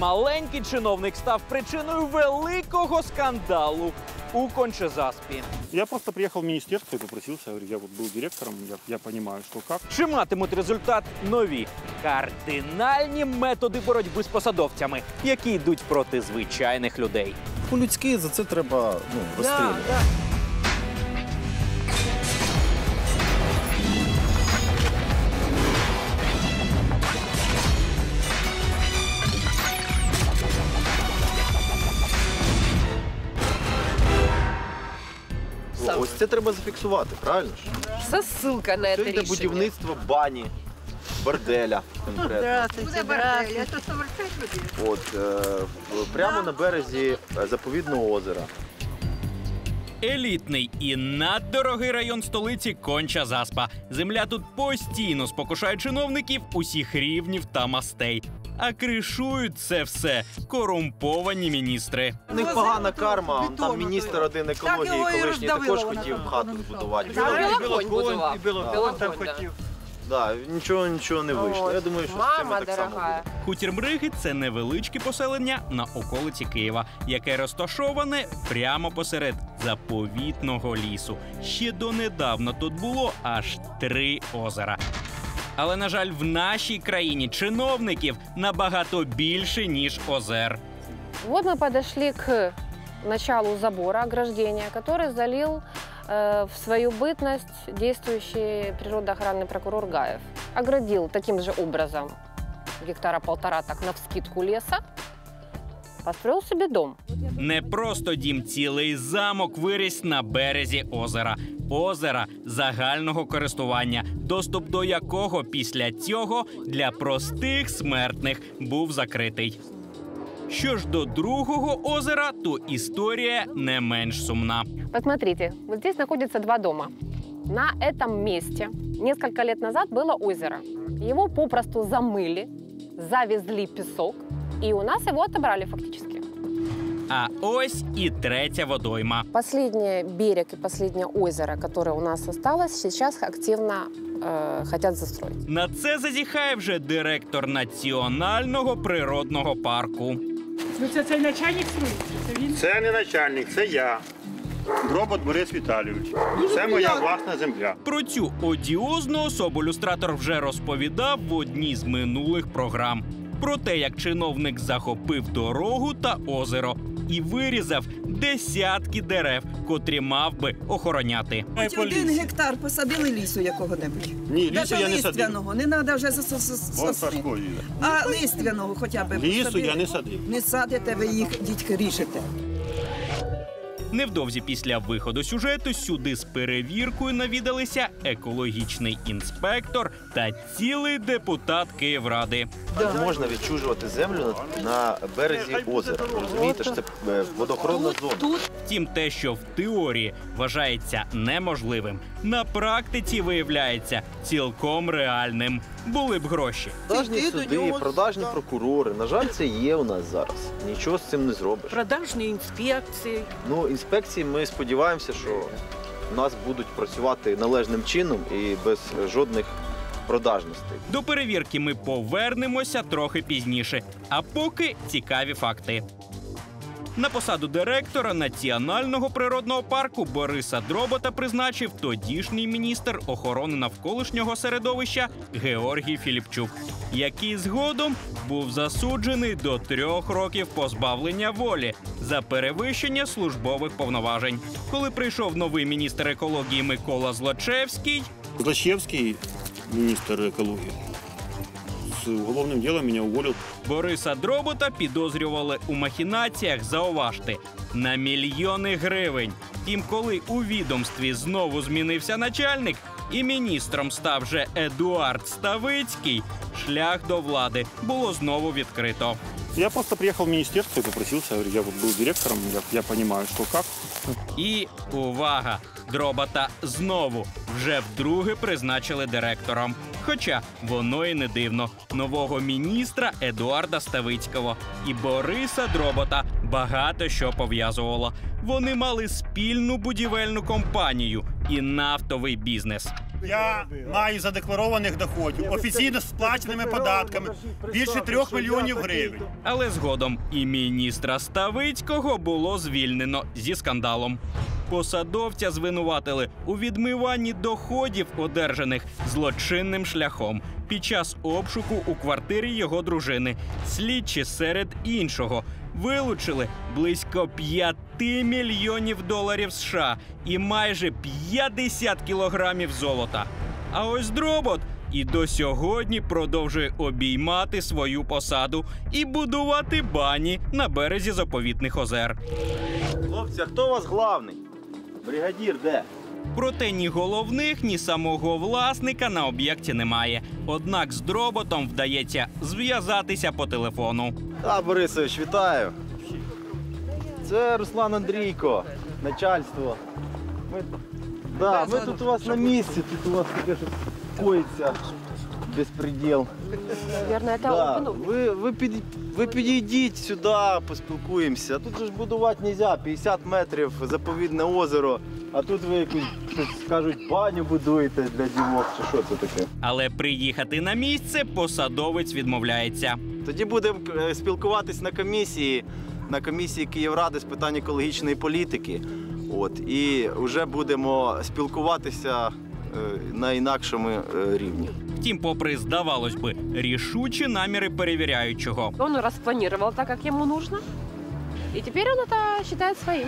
маленький чиновник став причиною великого скандалу у Кончезаспі. Я просто приехал в министерство и попросился, я говорю, я вот был директором, я, я понимаю, что как. Чи матимуть результат нові кардинальні методи боротьби з посадовцями, які йдуть проти звичайних людей? По-людськи за це треба ну, розстрілювати. Це треба зафіксувати, правильно ж? Со ссылкой на Це йде решение. будівництво бані, борделя конкретно. Совертать буде. От, е, в- прямо на березі е, заповідного озера. Елітний і наддорогий район столиці Конча Заспа. Земля тут постійно спокушає чиновників усіх рівнів та мастей. А кришують це все корумповані міністри. У них погана карма, там міністр один екології колишній також хотів хату збудувати. Там хотів. Да, нічого нічого не вийшло. Я думаю, що з цим Мама так само буде. Хутір Мриги це невеличке поселення на околиці Києва, яке розташоване прямо посеред заповітного лісу. Ще донедавна тут було аж три озера. Але, на жаль, в нашій країні чиновників набагато більше, ніж озер. Вот мы подошли к началу забора ограждения, который залил э, в свою бытность действующий природоохранный прокурор Гаев. Оградил таким же образом гектара полтора так навскидку леса, построил себе дом. Не просто дім, цілий замок виріс на березі озера. Озера загального користування, доступ до якого після цього для простих смертних був закритий. Що ж до другого озера, то історія не менш сумна. Посмотрите, вот здесь находится два дома. На этом месте несколько лет назад было озеро. Его попросту замыли, завезли песок, и у нас его отобрали фактически. А ось і третя водойма. Последний берег и последнее озеро, которое у нас осталось, сейчас активно э, хотят застроить. На це зазіхає вже директор національного природного парку. Ну це цей начальник строїть? Це він? Це не начальник, це я. Дробот Борис Віталійович. Це моя власна земля. Про цю одіозну особу люстратор вже розповідав в одній з минулих програм. Про те, як чиновник захопив дорогу та озеро і вирізав десятки дерев, котрі мав би охороняти. Хоч один гектар посадили лісу якого-небудь. Ні, лісу я не садив. листвяного, не треба вже за Вон А листвяного хоча б Лісу я не садив. Не садите, ви їх дітки, ріжете. Невдовзі після виходу сюжету сюди з перевіркою навідалися екологічний інспектор та цілий депутат Київради. Можна відчужувати землю на, березі озера. Розумієте, що це водохоронна водоохоронна зона. Втім, те, що в теорії вважається неможливим, на практиці виявляється цілком реальним. Були б гроші. Продажні Йди до суди, нього. продажні прокурори. На жаль, це є у нас зараз. Нічого з цим не зробиш. Продажні інспекції. Ну, інспекції ми сподіваємося, що у нас будуть працювати належним чином і без жодних продажностей. До перевірки ми повернемося трохи пізніше. А поки цікаві факти. На посаду директора Національного природного парку Бориса Дробота призначив тодішній міністр охорони навколишнього середовища Георгій Філіпчук, який згодом був засуджений до трьох років позбавлення волі за перевищення службових повноважень. Коли прийшов новий міністр екології Микола Злочевський, Злачевський, міністр екології, з уголовним ділом мене уволив. Бориса Дробота підозрювали у махінаціях, зауважте, на мільйони гривень. Втім, коли у відомстві знову змінився начальник, і міністром став вже Едуард Ставицький, шлях до влади було знову відкрито. Я просто приехал в министерство и попросился, я говорю, я вот был директором, я, я понимаю, что как. І увага! Дробота знову вже вдруге призначили директором. Хоча воно і не дивно. Нового міністра Едуарда Ставицького і Бориса Дробота багато що пов'язувало. Вони мали спільну будівельну компанію і нафтовий бізнес. Я маю задекларованих доходів офіційно сплаченими податками більше трьох мільйонів гривень. Але згодом і міністра Ставицького було звільнено зі скандалом. Посадовця звинуватили у відмиванні доходів, одержаних злочинним шляхом під час обшуку у квартирі його дружини. Слідчі серед іншого вилучили близько 5 мільйонів доларів США і майже 50 кілограмів золота. А ось дробот і до сьогодні продовжує обіймати свою посаду і будувати бані на березі заповітних озер. Хлопці, хто у вас главний? Бригадір де? Проте ні головних, ні самого власника на об'єкті немає. Однак з дроботом вдається зв'язатися по телефону. А, Борисович, вітаю. Це Руслан Андрійко, начальство. Ми, да, ми тут у вас на місці, тут у вас таке щось коїться. Безпреділ. Да, ви, ви, під, ви підійдіть сюди, поспілкуємося. Тут же ж будувати не можна, 50 метрів, заповідне озеро. А тут ви якусь щось кажуть, баню будуєте для дівок, чи що це таке? Але приїхати на місце посадовець відмовляється. Тоді будемо е, спілкуватись на комісії, на комісії Київради з питань екологічної політики. От, і вже будемо спілкуватися е, на інакшому е, рівні. Втім, попри здавалось би, рішучі наміри перевіряючого. Он распланировал так, как ему нужно. И теперь он это считает своим.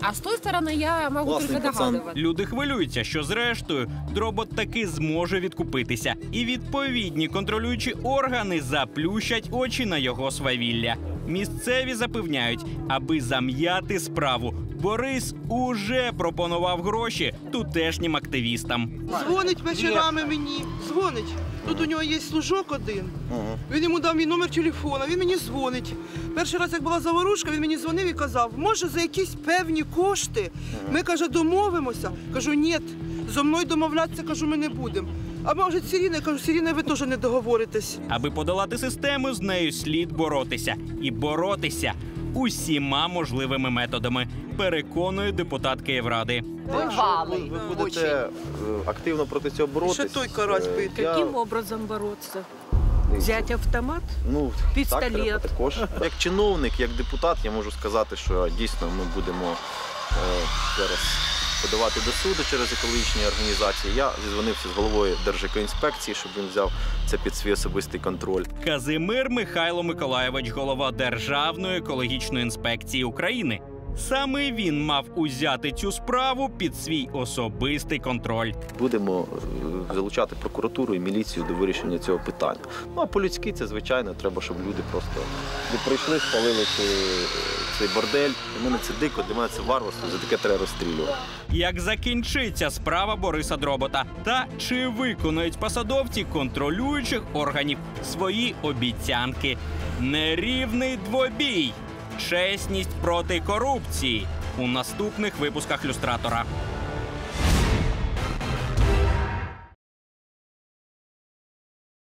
А с той стороны я могу Классный только пацан. догадываться. Люди хвилюються, що зрештою дробот таки зможе відкупитися, і відповідні контролюючі органи заплющать очі на його свавілля. Місцеві запевняють, аби зам'яти справу. Борис уже пропонував гроші тутешнім активістам. Дзвонить вечорами мені, дзвонить. Тут у нього є служок один. Він йому дав мій номер телефона, він мені дзвонить. Перший раз, як була заворушка, він мені дзвонив і казав, може за якісь певні кошти ми каже, домовимося. Кажу, ні, зо мною домовлятися, кажу, ми не будемо. А може Сіріна, я кажу, Сіріна, ви теж не договоритесь. Аби подолати систему, з нею слід боротися і боротися усіма можливими методами. Переконує депутат Київради. Якщо ви, будете е, активно проти цього боротися. Ще той карась бити. Каким образом бороться? Взять автомат? Ну, Пістолет. Так, треба також. Як чиновник, як депутат, я можу сказати, що дійсно ми будемо е, зараз подавати до суду через екологічні організації. Я зізвонився з головою Держекоінспекції, щоб він взяв це під свій особистий контроль. Казимир Михайло Миколаєвич, голова Державної екологічної інспекції України. Саме він мав узяти цю справу під свій особистий контроль. Будемо е, залучати прокуратуру і міліцію до вирішення цього питання. Ну а по-людськи це звичайно, треба, щоб люди просто не прийшли, спалили цей, цей бордель. Для мене це дико, для мене це варварство, за таке треба розстрілювати. Як закінчиться справа Бориса Дробота, та чи виконують посадовці контролюючих органів свої обіцянки? Нерівний двобій, чесність проти корупції у наступних випусках люстратора.